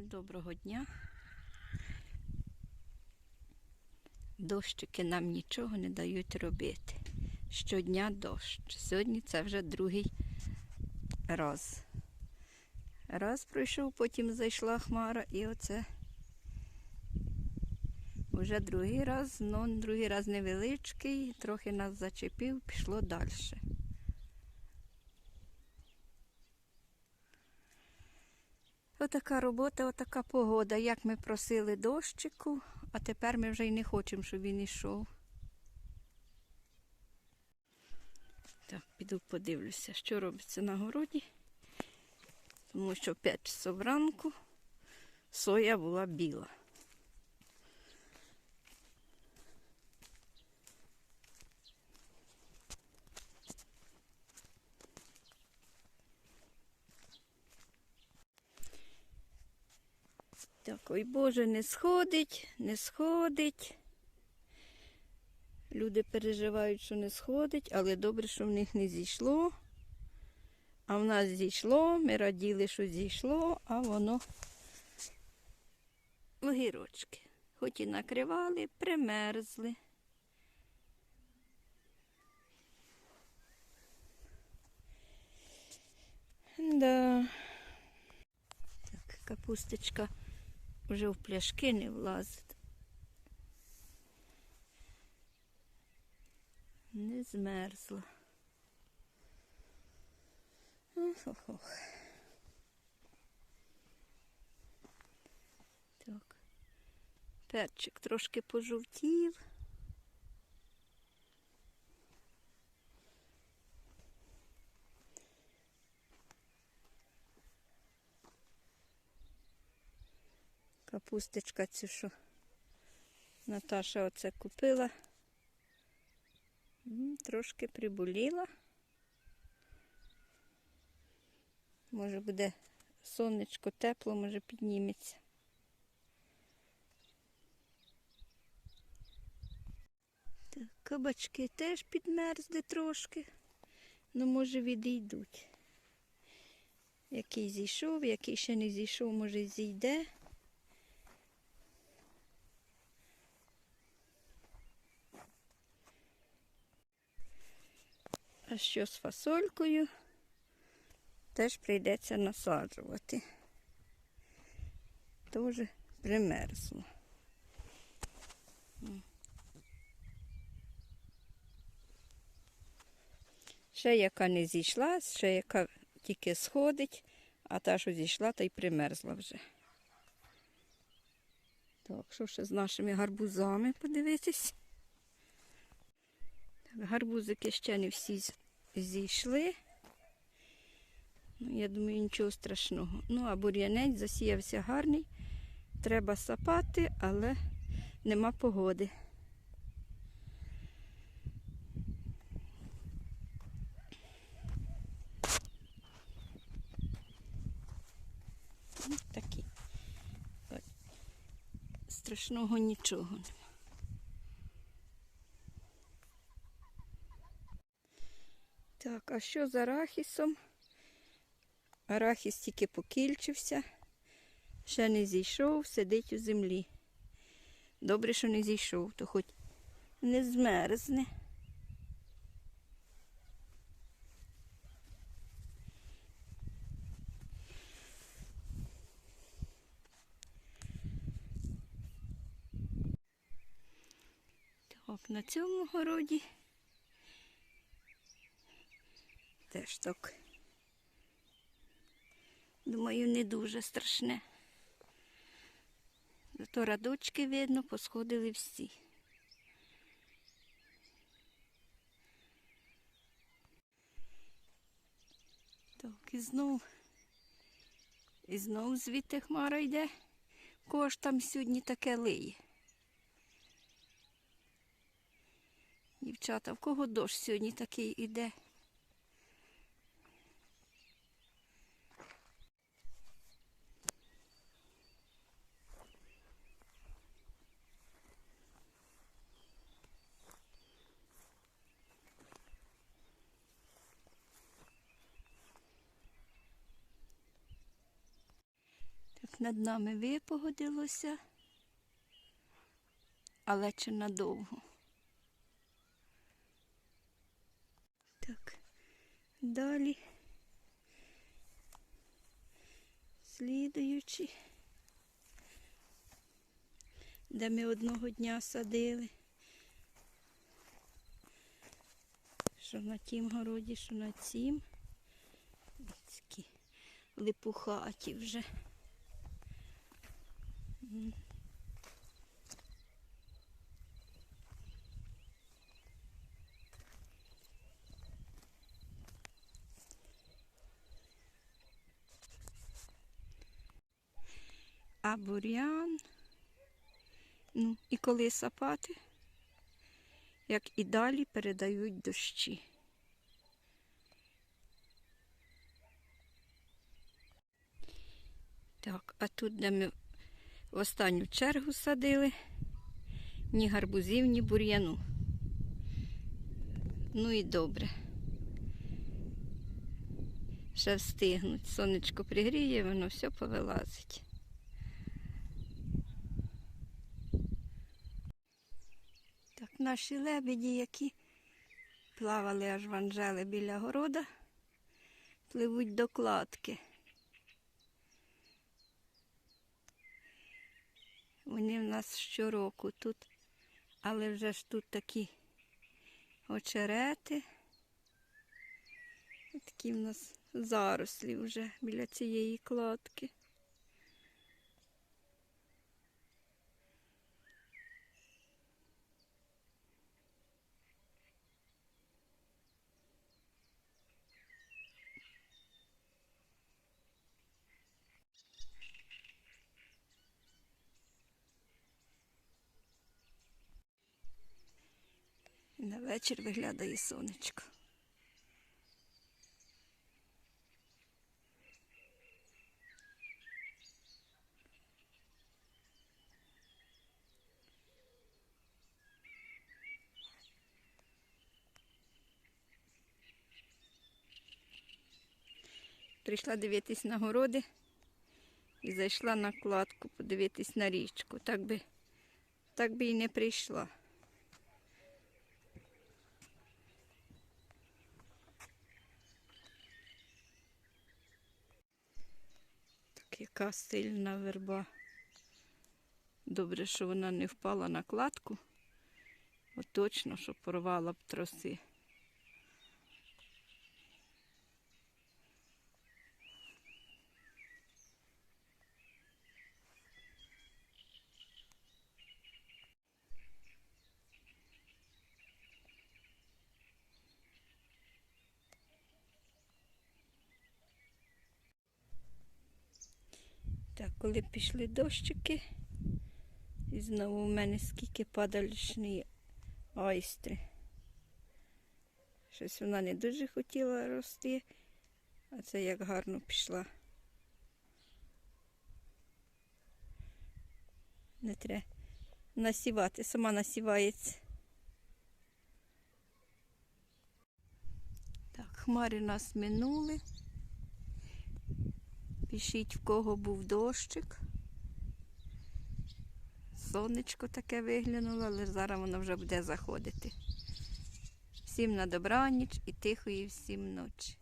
Всім доброго дня. Дощики нам нічого не дають робити. Щодня дощ. Сьогодні це вже другий раз. Раз пройшов, потім зайшла хмара і оце. Уже другий раз, ну другий раз невеличкий, трохи нас зачепив, пішло далі. Отака робота, отака погода. Як ми просили дощику, а тепер ми вже й не хочемо, щоб він йшов. Так, піду подивлюся, що робиться на городі. Тому що 5 часов ранку соя була біла. Так, ой Боже, не сходить, не сходить. Люди переживають, що не сходить, але добре, що в них не зійшло. А в нас зійшло, ми раділи, що зійшло, а воно огірочки. Хоч і накривали, примерзли. Да. Так, капусточка вже в пляшки не влазить. Не змерзла. Ох-ох-ох. Так. Перчик трошки пожовтів. Капусточка цю, що Наташа оце купила. Трошки приболіла. Може буде сонечко тепло, може підніметься. Так, кабачки теж підмерзли трошки, ну може відійдуть. Який зійшов, який ще не зійшов, може зійде. Що з фасолькою? Теж прийдеться насаджувати. Теж примерзло. Ще яка не зійшла, ще яка тільки сходить, а та, що зійшла, та й примерзла вже. Так, що ще з нашими гарбузами подивитись? Гарбузики ще не всі зійшли. Ну, я думаю, нічого страшного. Ну, а бур'янець засіявся гарний. Треба сапати, але нема погоди. Ось такі. Страшного нічого Так, а що з арахісом? Арахіс тільки покільчився, ще не зійшов, сидить у землі. Добре, що не зійшов, то хоч не змерзне. На цьому городі теж так. Думаю, не дуже страшне. Зато радочки видно, посходили всі. Так, і знов, і знов звідти хмара йде. Кого ж там сьогодні таке лиє? Дівчата, в кого дощ сьогодні такий іде? Над нами випогодилося, але чи надовго. Так, далі. Слідуючи, де ми одного дня садили. Що на тім городі, що на цім. Липухаті вже. А бурян. Ну, і коли сапати, як і далі передають дощі. Так, а тут, де ми в останню чергу садили, ні гарбузів, ні бур'яну. Ну і добре. Ще встигнуть. Сонечко пригріє, воно все повилазить. Так, наші лебеді, які плавали аж в Анжели біля города, пливуть до кладки. Вони в нас щороку тут, але вже ж тут такі очерети. Такі в нас зарослі вже біля цієї кладки. І на вечір виглядає сонечко. Прийшла дивитись на городи і зайшла на кладку подивитись на річку. Так би, так би і не прийшла. Яка сильна верба. Добре, що вона не впала на кладку. От точно, що порвала б троси. Так, коли пішли дощики, і знову в мене скільки падалішні айстри. Щось вона не дуже хотіла рости, а це як гарно пішла. Не треба насівати, сама насівається. Так, хмари нас минули. Пишіть, в кого був дощик. Сонечко таке виглянуло, але зараз воно вже буде заходити. Всім на добраніч і тихої всім ночі.